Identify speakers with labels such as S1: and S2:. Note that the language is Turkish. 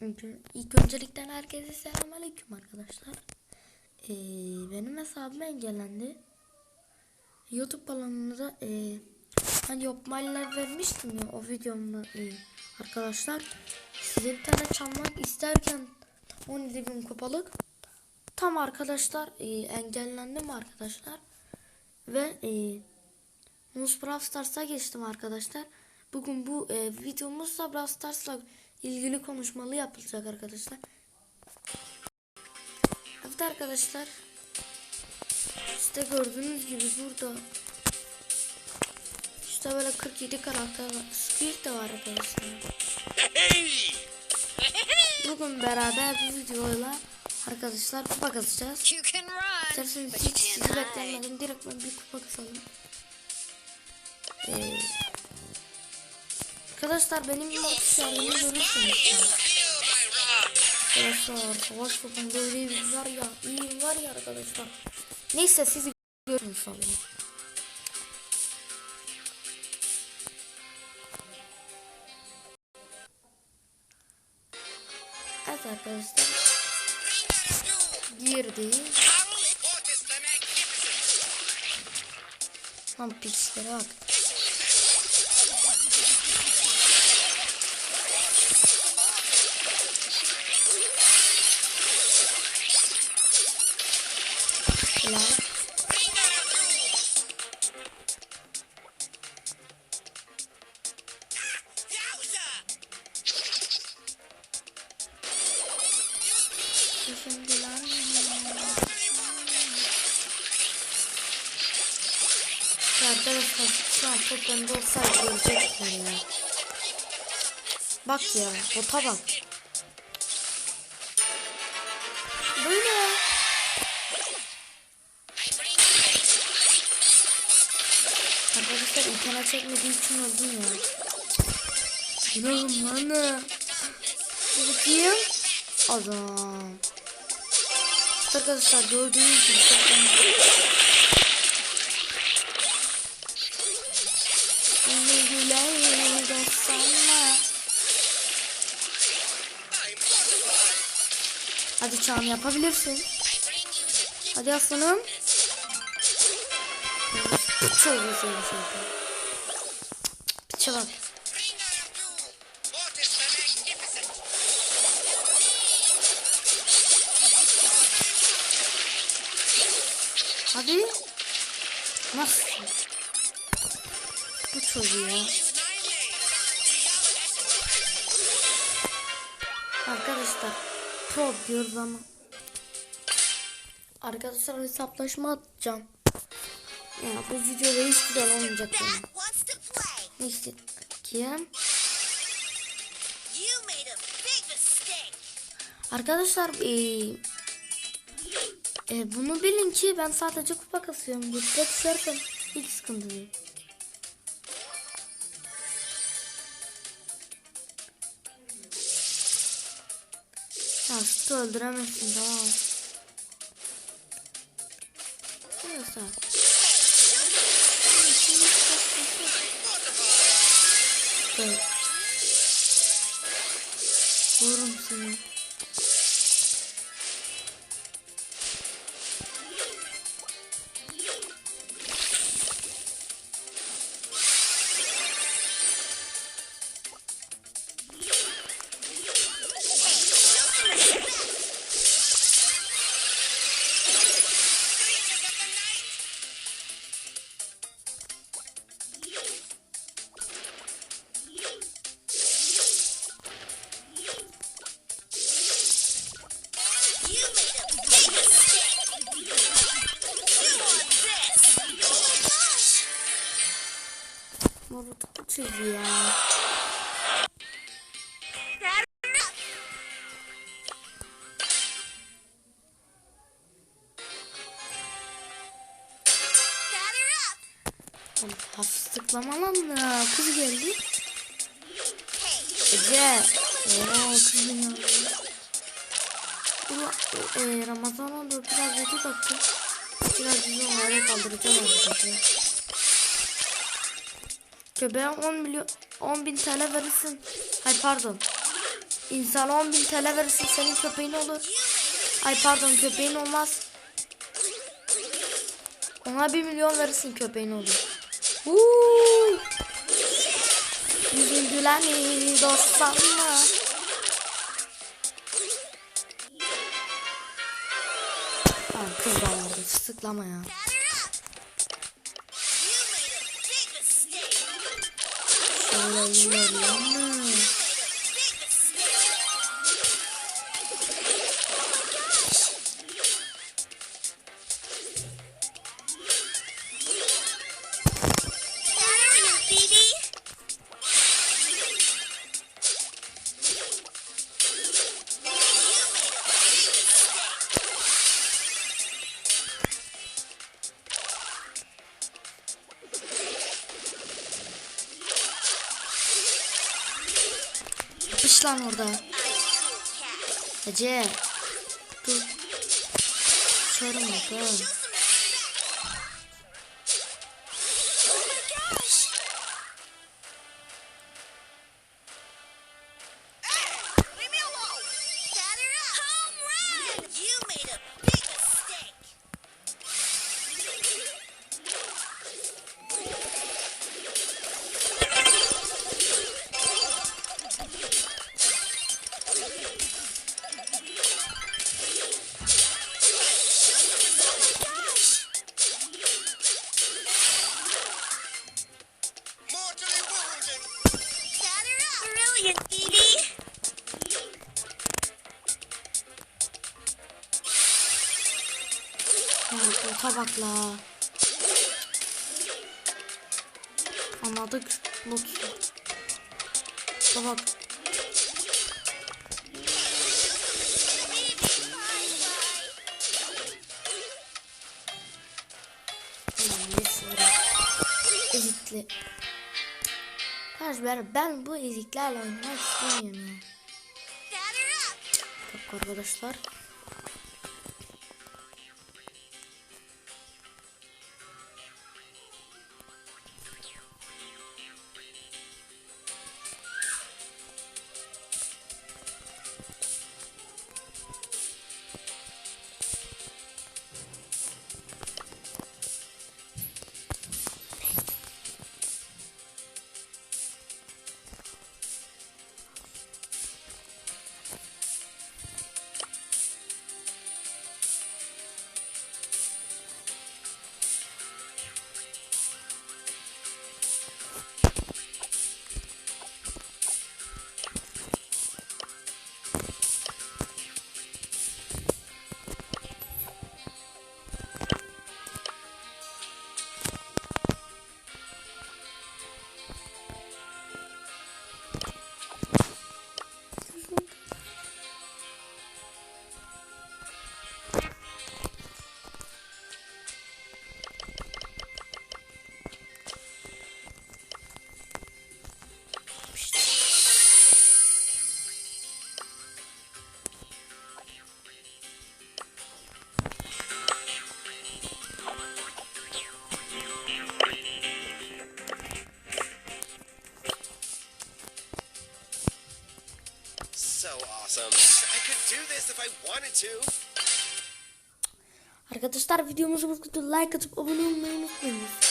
S1: Önce- İlk öncelikten herkese selamünaleyküm arkadaşlar. Ee, benim hesabım engellendi. YouTube alanında e, hani opmaller vermiştim ya o videomda e, arkadaşlar. Size bir tane çalmak isterken 17 bin kupalık tam arkadaşlar e, engellendim arkadaşlar. Ve e, Mus Brawl Stars'a geçtim arkadaşlar. Bugün bu e, videomuzda Brawl Stars'la ilgili konuşmalı yapılacak arkadaşlar. Evet arkadaşlar. İşte gördüğünüz gibi burada işte böyle 47 karakter var. Squeak de var arkadaşlar. Bugün beraber bu videoyla arkadaşlar kupa
S2: run,
S1: İsterseniz hiç sizi beklenmeden direkt ben bir kupa kasalım. Ee, arkadaşlar benim şarkımı görürsünüz. Arkadaşlar savaş topunda öyle bir var ya iyi var ya arkadaşlar. Neyse sizi görün sanırım. Evet arkadaşlar girdi. Lan piçlere bak. Şimdi lan. Arkadaşlar şu an bende olsaydı görecekler ya. Bak ya bota bak. Böyle. Arkadaşlar internet çekmediği için öldüm ya. Oğlum lan? Bakayım. Adam. Arkadaşlar gördüğünüz gibi. Hadi Çağan yapabilirsin. Hadi aslanım. Çok güzel bir şey. Piçe Hadi. Nasıl? Bu çocuğu ya. Arkadaşlar pro diyoruz ama. Arkadaşlar hesaplaşma atacağım. Ya bu videoda hiç güzel olmayacak yani. Neyse. Kim? Arkadaşlar eee e, bunu bilin ki ben sadece kupa kasıyorum. Ligde düşersem hiç sıkıntı değil. Ya sütü öldüremezsin tamam. Neyse. Çocuğu ya. Hafif tıklama lan. Kız geldi. Ece. Oo kızım ya. Ramazan oldu biraz video baktım. Biraz bizi onlara kaldıracağım. Köpeğe 10 milyon 10 bin TL verirsin. Hay pardon. İnsana 10 bin TL verirsin senin köpeğin olur. Ay pardon köpeğin olmaz. Ona 1 milyon verirsin köpeğin olur. Uuu. Yüzün gülen dost sanma. Ay kız da vardı sıklama ya.
S2: Thank you.
S1: Yapış lan orada. Ece. Dur. Sorun yok.
S2: Brilliant, Evie!
S1: Evet. Anladık. Not. Tabak. Ulan Kardeş ben, bu eziklerle oynamak istemiyorum ya. Bak arkadaşlar. Arkadaşlar videomuzu bu like atıp abone olmayı unutmayınız.